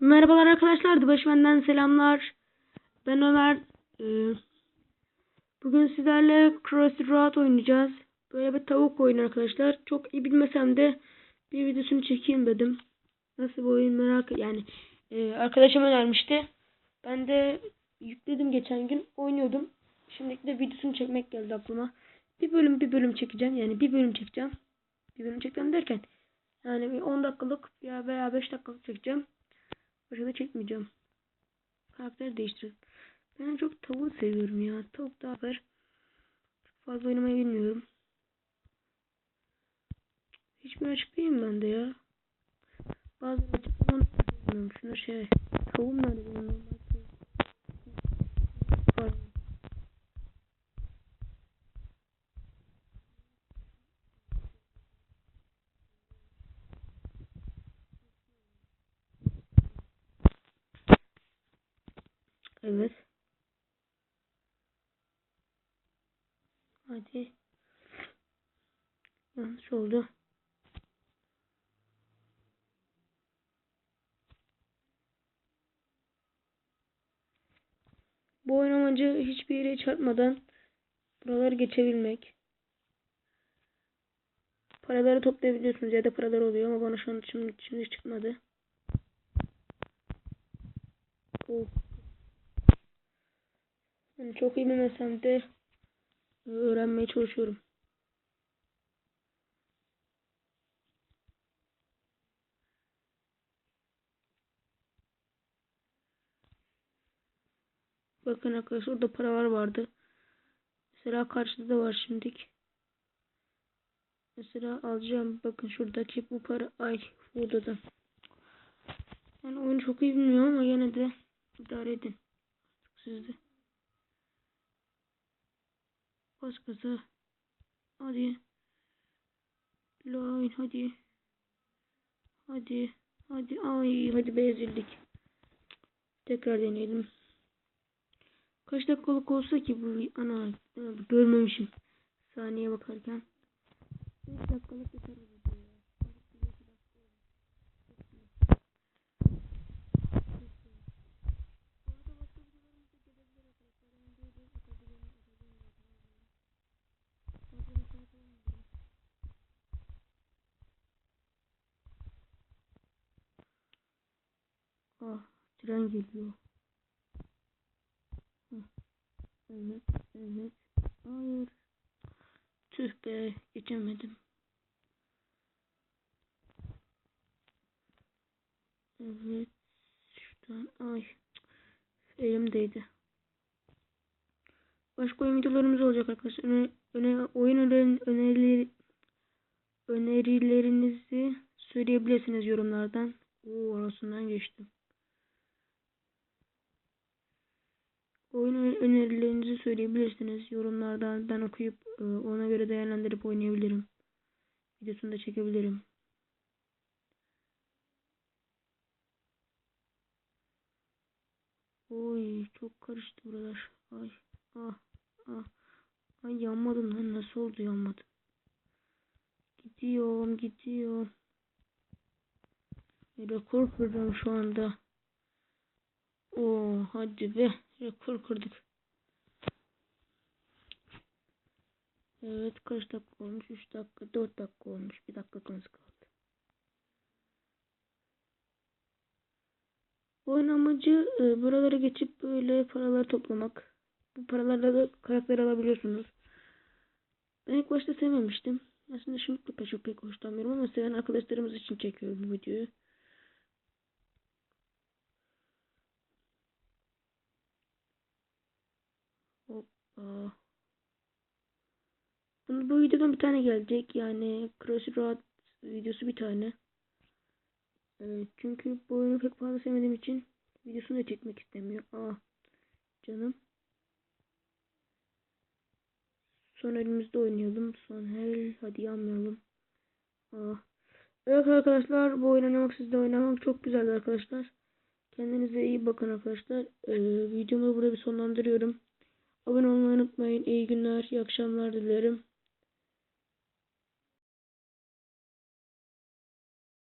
Merhabalar arkadaşlar, Dıbaş benden selamlar. Ben Ömer. Ee, bugün sizlerle Crossy Road oynayacağız. Böyle bir tavuk oyunu arkadaşlar. Çok iyi bilmesem de bir videosunu çekeyim dedim. Nasıl bir oyun merak yani e, arkadaşım önermişti. Ben de yükledim geçen gün oynuyordum. Şimdi de videosunu çekmek geldi aklıma. Bir bölüm bir bölüm çekeceğim. Yani bir bölüm çekeceğim. Bir bölüm çekeceğim derken yani bir 10 dakikalık ya veya 5 dakikalık çekeceğim. Başka da çekmeyeceğim. Karakteri değiştirdim. Ben çok tavuğu seviyorum ya. Tavuk daha var. Çok fazla oynamayı bilmiyorum. Hiçbir açık değilim ben de ya. Bazı açık olan bilmiyorum. Şuna şey. Tavuğum nerede benim Evet. Hadi. Yanlış oldu. Bu oyun amacı hiçbir yere çarpmadan buraları geçebilmek. Paraları toplayabiliyorsunuz ya da paralar oluyor ama bana şu an şimdi, şimdi çıkmadı. Oh. Çok iyi bilmesem de öğrenmeye çalışıyorum. Bakın arkadaşlar orada paralar vardı. Mesela karşıda da var şimdilik. Mesela alacağım. Bakın şuradaki bu para. Ay burada da. Yani oyunu çok iyi bilmiyorum ama yine de idare edin. Sizde. Bas gaza. Hadi. Line hadi. Hadi. Hadi. Ay hadi bezildik. Tekrar deneyelim. Kaç dakikalık olsa ki bu ana görmemişim. Saniye bakarken. 5 dakikalık yeter bu video ya. Ah, tren geliyor. Evet, evet. Hayır. Tüh be, geçemedim. Evet. Şuradan, ay. Elimdeydi. Başka oyun videolarımız olacak arkadaşlar. Öne, öne, oyun önerileri, önerilerinizi söyleyebilirsiniz yorumlardan. Oo, arasından geçtim. Oyun önerilerinizi söyleyebilirsiniz yorumlardan. Ben okuyup e, ona göre değerlendirip oynayabilirim. Videosunu da çekebilirim. Oy çok karıştı buralar. Ay ah ah. Ay yanmadım lan nasıl oldu yanmadım. Gidiyorum gidiyorum. Rekor kırdım şu anda. Oo hadi be. Rekor kırdık. Evet kaç dakika olmuş? 3 dakika 4 dakika olmuş. 1 dakika kaldı. Oyun amacı e, buralara geçip böyle paralar toplamak. Bu paralarla da karakter alabiliyorsunuz. Ben ilk başta sevmemiştim. Aslında şimdi pek çok pek hoşlanmıyorum ama seven arkadaşlarımız için çekiyorum bu videoyu. Hoppa. Bunu, bu videodan bir tane gelecek. Yani Crossy Road videosu bir tane. Evet, çünkü bu oyunu pek fazla sevmediğim için videosunu da çekmek istemiyor. Aa canım. Son elimizde oynayalım. Son el. Hadi yanmayalım. Aa. Evet arkadaşlar bu oyun oynamak sizde oynamak çok güzeldi arkadaşlar. Kendinize iyi bakın arkadaşlar. Ee, videomu burada bir sonlandırıyorum. Abone olmayı unutmayın. İyi günler, iyi akşamlar dilerim.